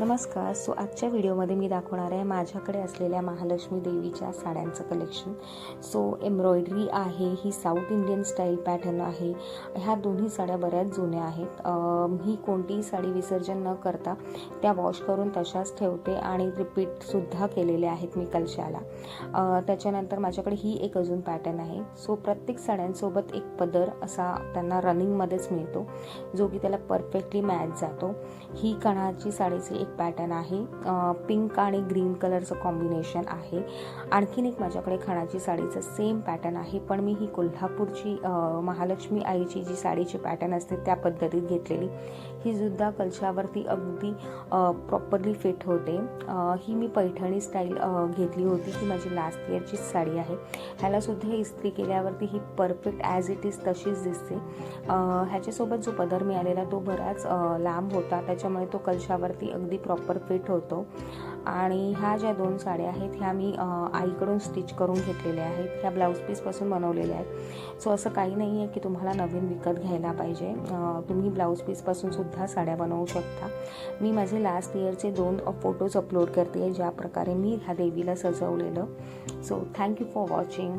नमस्कार. सो आजच्या व्हिडिओमध्ये मी दाखवणार आहे माझ्याकडे असलेल्या महालक्ष्मी देवीच्या साड्यांचं कलेक्शन सो एम्ब्रॉयडरी आहे ही साऊथ इंडियन स्टाईल पॅटर्न आहे. ह्या दोन्ही साड्या बऱ्याच जुन्या आहेत. ही कोणतीही साडी विसर्जन न करता त्या वॉश करून तशाच ठेवते आणि रिपीटसुद्धा केलेले आहेत मी कलशाला. त्याच्यानंतर माझ्याकडे ही एक अजून पॅटर्न आहे. सो प्रत्येक साड्यांसोबत एक पदर असा त्यांना रनिंगमध्येच मिळतो जो की त्याला परफेक्टली मॅच जातो. ही कणाची साडीची एक पॅटर्न आहे. पिंक आणि ग्रीन कलरचं कॉम्बिनेशन आहे. आणखीन एक माझ्याकडे खणाची साडीचं सेम पॅटर्न आहे पण मी ही कोल्हापूरची महालक्ष्मी आईची जी साडीची पॅटर्न असते त्या पद्धतीत घेतलेली. ही सुद्धा कलशावरती अगदी प्रॉपरली फिट होते. ही मी पैठणी स्टाईल घेतली होती. ही माझी लास्ट इयरचीच साडी आहे. ह्यालासुद्धा इस्त्री केल्यावरती ही परफेक्ट ॲज इट इज तशीच दिसते. ह्याच्यासोबत जो पदर मिळालेला तो बराच लांब होता. त्याच्यामुळे तो कलशावरती अगदी प्रॉपर फिट होतो. आणि ह्या ज्या दोन साड्या आहेत ह्या मी आईकडून स्टिच करून घेतलेल्या आहेत. ह्या ब्लाऊज पीसपासून बनवलेल्या आहेत. सो असं काही नाही आहे की तुम्हाला नवीन विकत घ्यायला पाहिजे. तुम्ही ब्लाऊज पीसपासून सुद्धा साड्या बनवू शकता. मी माझे लास्ट इयरचे दोन फोटोज अपलोड करते ज्या प्रकारे मी ह्या देवीला सजवलेलं. So thank you for watching